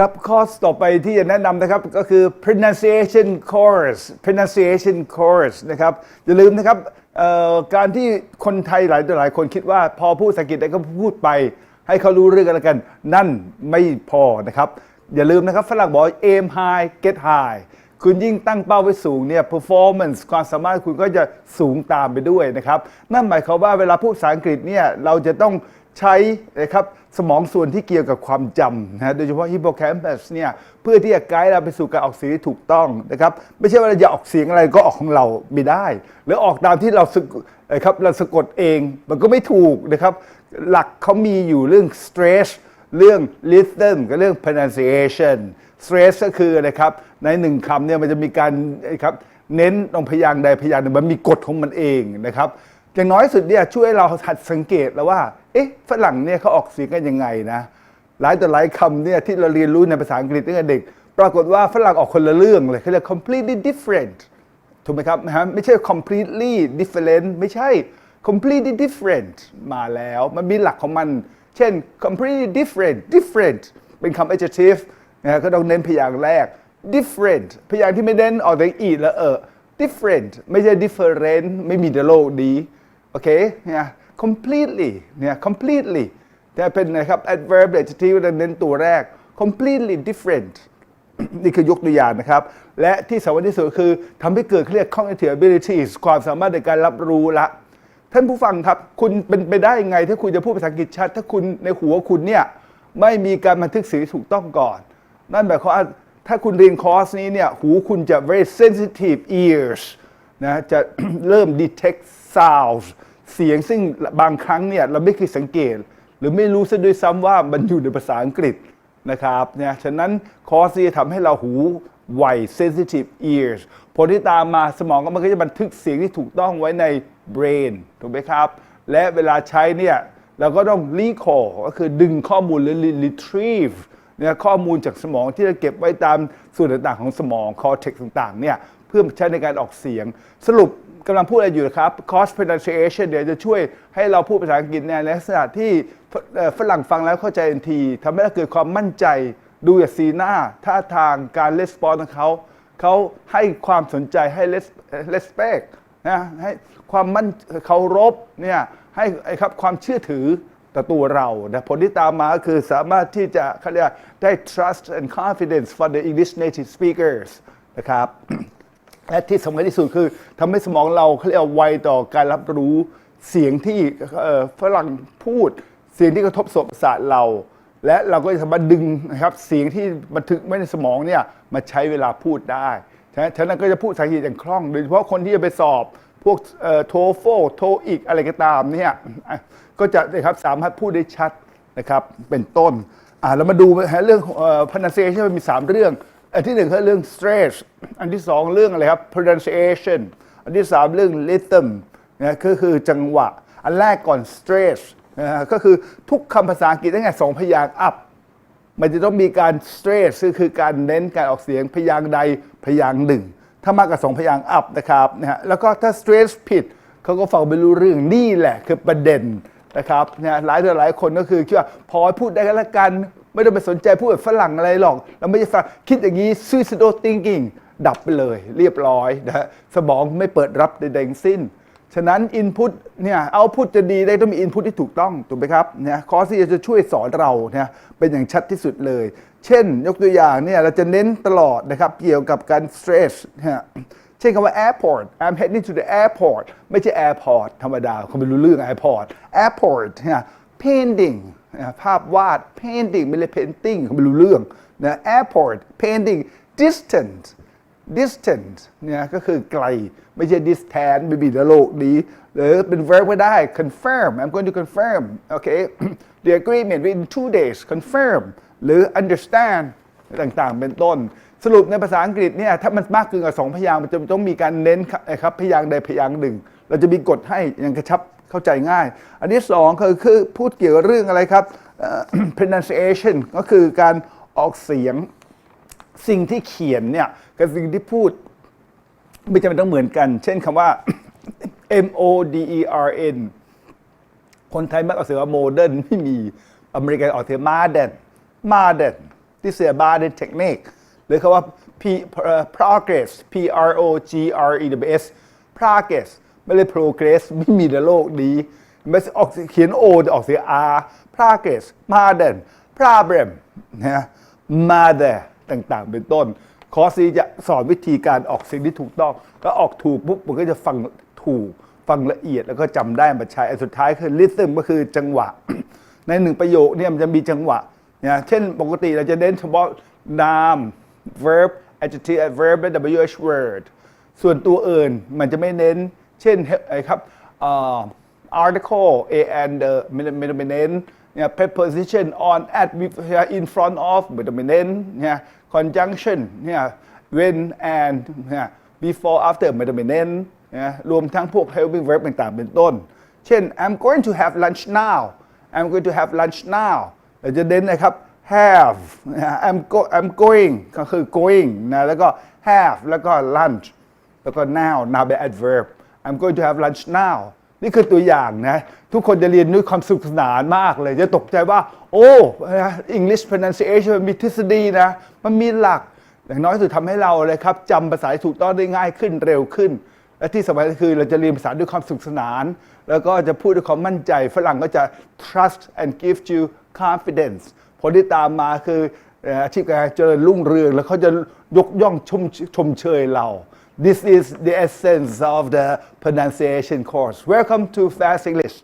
ครับคอร์สต่อไปที่จะแนะนำนะครับก็คือ pronunciation course pronunciation course นะครับอย่าลืมนะครับการที่คนไทยหลายต่อหลายคนคิดว่าพอพูดภาษาอังกฤษได้ก็พูดไป ให้เขารู้เรื่องกันแล้วกัน นั่นไม่พอนะครับ อย่าลืมนะครับฝรั่งบอก aim high get high คุณยิ่งตั้งเป้าไว้สูงเนี่ย performance ความสามารถคุณก็จะสูงตามไปด้วยนะครับ นั่นหมายความว่าเวลาพูดภาษาอังกฤษเนี่ยเราจะต้อง ใช้นะครับสมองส่วนที่เกี่ยวกับความจำนะฮะโดยเฉพาะ hippocampus เนี่ยเพื่อที่จะไกด์เราไปสู่การออกเสียงที่ถูกต้องนะครับไม่ใช่ว่าเราจะออกเสียงอะไรก็ออกของเราไม่ได้ หรือออกตามที่เราสะกนะครับเราสะกดเองมันก็ไม่ถูกนะครับ หลักเขามีอยู่เรื่อง stress เรื่อง rhythm กับเรื่อง pronunciation stress ก็คืออะไรครับในหนึ่งคำเนี่ยมันจะมีการครับเน้นตรงพยางค์ใดพยางค์หนึ่งมันมีกฎของมันเองนะครับ อย่างน้อยสุดเนี่ยช่วยเราหัดสังเกตแล้วว่า เอ๊ะฝรั่งเนี่ยเขาออกเสียงกันยังไงนะหลายต่อหลายคำเนี่ยที่เราเรียนรู้ในภาษาอังกฤษตั้งแต่เด็ก ปรากฏว่าฝรั่งออกคนละเรื่องเลยเขาเรียก completely different ถูกไหมครับนะฮะไม่ใช่ completely different ไม่ใช่ completely different มาแล้ว มันมีหลักของมัน เช่น completely different different เป็นคำ adjective นะก็ต้องเน้นพยางค์แรก different พยางค์ที่ไม่เน้นออกแต่อีและเออ different ไม่ใช่ different ไม่มีในโลกนี้ โอเคเนี่ย completely เนี่ย completely แต่เป็นนะครับ adverb adjective ที่เน้นตัวแรก completely different นี่คือยกตัวอย่างนะครับ และที่สำคัญที่สุดคือทำให้เกิดเรียก cognitive abilities ความสามารถในการรับรู้ละ ท่านผู้ฟังครับ คุณเป็นไปได้ยังไง ถ้าคุณจะพูดภาษาอังกฤษชัด ถ้าคุณในหัวคุณเนี่ย ไม่มีการบันทึกเสียงถูกต้องก่อน นั่นหมายความว่าถ้าคุณเรียนคอร์สนี้เนี่ย หูคุณจะ very sensitive ears นะจะเริ่ม detect sounds เสียงซึ่งบางครั้งเนี่ยเราไม่เคยสังเกต หรือไม่รู้ซะด้วยซ้ำว่ามันอยู่ในภาษาอังกฤษนะครับเนี่ยฉะนั้นคอร์สนี้จะทำให้เราหูไว sensitive ears ผลที่ตามมาสมองก็มันก็จะบันทึกเสียงที่ถูกต้องไว้ใน brain ถูกไหมครับ และเวลาใช้เนี่ยเราก็ต้อง recall ก็คือดึงข้อมูลหรือ retrieve เนี่ยข้อมูลจากสมองที่จะเก็บไว้ตามส่วนต่างๆของสมอง cortex ต่างๆเนี่ย เพื่อใช้ในการออกเสียง สรุปกำลังพูดอะไรอยู่นะครับ course pronunciation เดี๋ยวจะช่วยให้เราพูดภาษาอังกฤษในลักษณะที่ฝรั่งฟังแล้วเข้าใจทันทีทำให้เราเกิดความมั่นใจดูจากสีหน้าท่าทางการレスปอนของเขาเขาให้ความสนใจให้ respect นะให้ความมั่นเคารพเนี่ยให้ไอ้ครับความเชื่อถือต่อตัวเรานะผลที่ตามมาก็คือสามารถที่จะเขาเรียกได้ trust and confidence for the English native speakers นะครับ และที่สำคัญที่สุดคือทำให้สมองเราเขาเรียกว่าไวต่อการรับรู้เสียงที่เอ่อฝรั่งพูด เสียงที่กระทบประสาทเรา และเราก็จะสามารถดึงนะครับเสียงที่บันทึกไว้ในสมองเนี่ยมาใช้เวลาพูดได้ฉะนั้นฉะนั้นก็จะพูดภาษาอังกฤษอย่างคล่อง โดยเฉพาะคนที่จะไปสอบพวกโทโฟโทอีกอะไรก็ตามเนี่ยก็จะนะครับสามารถพูดได้ชัดนะครับเป็นต้นอ่าเรามาดูเรื่องเอ่อ pronunciation มันมี 3 เรื่อง อันที่หนึ่งคือเรื่อง stress อันที่สองเรื่องอะไรครับ pronunciation อันที่สามเรื่อง rhythm นะก็คือจังหวะ อันแรกก่อน stress นะฮะก็คือทุกคำภาษาอังกฤษตั้งแต่สองพยางค์ up มันจะต้องมีการ stress ก็คือการเน้นการออกเสียงพยางค์ใดพยางค์หนึ่ง ถ้ามากกว่าสองพยางค์ up นะครับนะฮะแล้วก็ถ้า stress ผิดเขาก็ฟังไม่รู้เรื่องนี่แหละคือประเด็นนะครับนี่ยหลายต่อหลายคนก็คือคิดว่าพอพูดได้ก็แล้วกัน ไม่ต้องไปสนใจพูดแบบฝรั่งอะไรหรอก เราไม่ใช่ฟังคิดอย่างนี้ suicidal thinking ดับไปเลย เรียบร้อยนะฮะสมองไม่เปิดรับใดๆทั้งสิ้น ฉะนั้น Input เนี่ยเอาพุทจะดีได้ต้องมี Input ที่ถูกต้องถูกไหมครับเนี่ยคอร์สที่จะช่วยสอนเราเนี่ยเป็นอย่างชัดที่สุดเลย เช่น ยกตัวอย่างเนี่ยเราจะเน้นตลอดนะครับเกี่ยวกับการ stress เนี่ยเช่นคำว่า airport I'm heading to the airport ไม่ใช่ airport ธรรมดาเขาไม่รู้เรื่อง airport airport เนี่ย painting ภาพวาด painting ไม่ใช่ painting ไม่รู้เรื่องนะ airport painting distant distant เนี่ยก็คือไกลไม่ใช่ distant ไม่มีในโลกนี้หรือเป็น verb ก็ได้ confirm I'm going to confirm โอเค the agreement within two days confirm หรือ understand ต่างๆ เป็นต้น สรุปในภาษาอังกฤษเนี่ยถ้ามันมากเกินกว่าสองพยางค์มันจะต้องมีการเน้นครับพยางค์ใดพยางค์หนึ่ง เราจะมีกฎให้อย่างกระชับ เข้าใจง่าย อันที่สองคือคือพูดเกี่ยวกับเรื่องอะไรครับ pronunciation ก็คือการออกเสียงสิ่งที่เขียนเนี่ยกับสิ่งที่พูด ไม่จำเป็นต้องเหมือนกัน เช่นคำว่า M O D E R N คนไทยมักออกเสียงว่าโมเดิร์นไม่มีอเมริกันออกเสียงมาเดนมาเดน this is a body technique หรือคำว่า P progress P R O G R E W S progress ไม่ได้ progress ไม่มีในโลกนี้ไม่ออกเขียน O จะออกเสีย R progress modern problem นะ mother ต่างๆ เป็นต้น คอร์สนี้จะสอนวิธีการออกเสียงที่ถูกต้อง แล้วออกถูกปุ๊บมันก็จะฟังถูกฟังละเอียดแล้วก็จำได้มาใช้อันสุดท้ายคือ rhythm ก็คือจังหวะ ในหนึ่งประโยคเนี่ยมันจะมีจังหวะนะเช่นปกติเราจะเน้นเฉพาะนาม verb adjective adverb และ wh word ส่วนตัวอื่นมันจะไม่เน้น เช่นไอ้ครับ article a and the ไม่ได้ไม่ได้ไม่เนี่ย preposition on at with in front of ไม่ได้ไม่เนี่ย conjunction เนี่ย when and เนี่ย before after ไม่ได้ไม่เน้นนะรวมทั้งพวก helping verb ต่างๆ เป็นต้น เช่น I'm going to have lunch now I'm going to have lunch now เราจะเน้นนะครับ have นะ I'm go I'm going ก็คือ going นะ แล้วก็ have แล้วก็ lunch แล้วก็ now now เป็น adverb I'm going to have lunch now นี่คือตัวอย่างนะ ทุกคนจะเรียนด้วยความสนุกสนานมากเลย จะตกใจว่า โอ้ English pronunciation มันมีทฤษฎีนะ มันมีหลัก อย่างน้อยสุดทำให้เราเลยครับจำภาษาถูกต้องได้ง่ายขึ้นเร็วขึ้น และที่สำคัญคือเราจะเรียนภาษาด้วยความสนุกสนาน แล้วก็จะพูดด้วยความมั่นใจ ฝรั่งก็จะ trust and give you confidence ผลที่ตามมาคืออาชีพการงานเจริญรุ่งเรือง แล้วเขาจะยกย่องชมชมเชยเรา This is the essence of the pronunciation course. Welcome to Fast English.